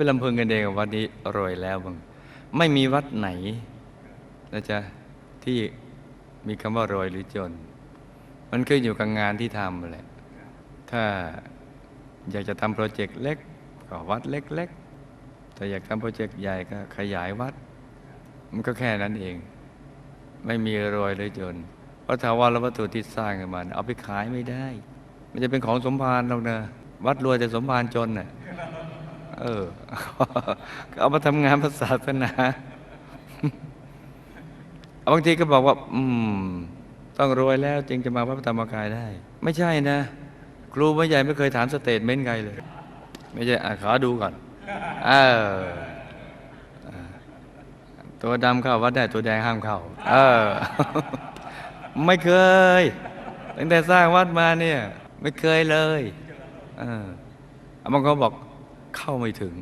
ไปลำพึงกันเองวัดนี้รวยแล้วบ้างไม่มีวัดไหนนะจ๊ะที่มีคำว่ารวยหรือจน มันขึ้นอยู่กับงานที่ทำแหละ ถ้าอยากจะทำโปรเจกต์เล็กก็วัดเล็กๆแต่อยากทำโปรเจกต์ใหญ่ก็ขยายวัด มันก็แค่นั้นเอง ไม่มีรวยหรือจนเพราะถาวรวัตถุที่สร้างขึ้นมาเนี่ยเอาไปขายไม่ได้ มันจะเป็นของสมภารหรอกนะวัดรวยแต่สมภารจนน่ะ เออก็เอามาทำงานพระศาสนาบางทีก็บอกว่า อืม ต้องรวยแล้วจึงจะมาพระธรรมกายได้ ไม่ใช่นะ ครูไม่ใหญ่ไม่เคยถามสเตทเมนต์ใครเลย ไม่ใช่ขอดูก่อนเออตัวดำเข้าวัดได้ตัวแดงห้ามเข้า เออ ไม่เคย ตั้งแต่สร้างวัดมาเนี่ย ไม่เคยเลย เออบางคนบอก เข้าไม่ถึง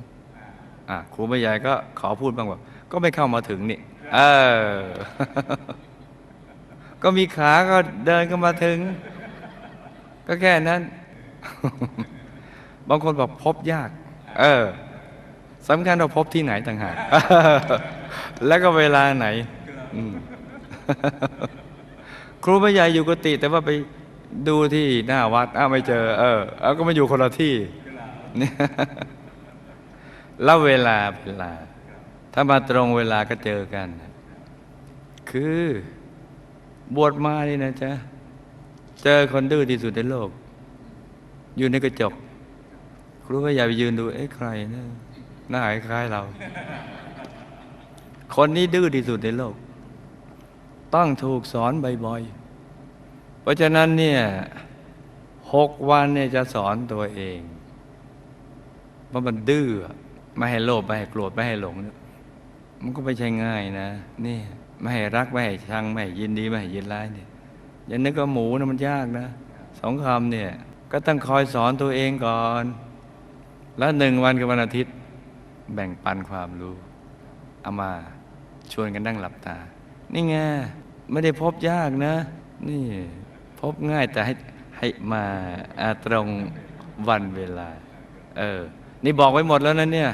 อะครูไม่ใหญ่ก็ขอพูดบ้างว่า ก็ไม่เข้ามาถึงนี่เออ ก็มีขาก็เดินก็มาถึง ก็แค่นั้น บางคนบอกพบยาก เออสำคัญเราพบที่ไหนต่างหากแล้วก็เวลาไหนครูไม่ใหญ่อยู่กุฏิแต่ว่าไปดูที่หน้าวัดอ้าไม่เจอ เออ เอาก็มาอยู่คนละที่เนี่ย แล้วเวลาเวลา ถ้ามาตรงเวลาก็เจอกัน คือบวชมานี่นะจ๊ะ เจอคนดื้อที่สุดในโลก อยู่ในกระจก ครูก็อย่าไปยืนดู เอ๊ะใครนะหน้าคล้ายเรา คนนี้ดื้อที่สุดในโลก ต้องถูกสอนบ่อยๆ เพราะฉะนั้นเนี่ยหกวันเนี่ยจะสอนตัวเองเพรามันดื้อ ไม่ให้โลภไม่ให้โกรธไม่ให้หลง มันก็ไม่ใช่ง่ายนะนี่ไม่ให้รักไม่ให้ชังไม่ให้ยินดีไม่ให้ยินร้ายเนี่ยอย่านึกว่าหมูนะมันยากนะสองคำเนี่ย ก็ต้องคอยสอนตัวเองก่อน แล้วหนึ่งวันกับวันอาทิตย์ แบ่งปันความรู้เอามาชวนกันนั่งหลับตา นี่ไงไม่ได้พบยากนะ นี่พบง่ายแต่ให้ให้มาอาตรงวันเวลา เออ นี่บอกไว้หมดแล้วนะเนี่ย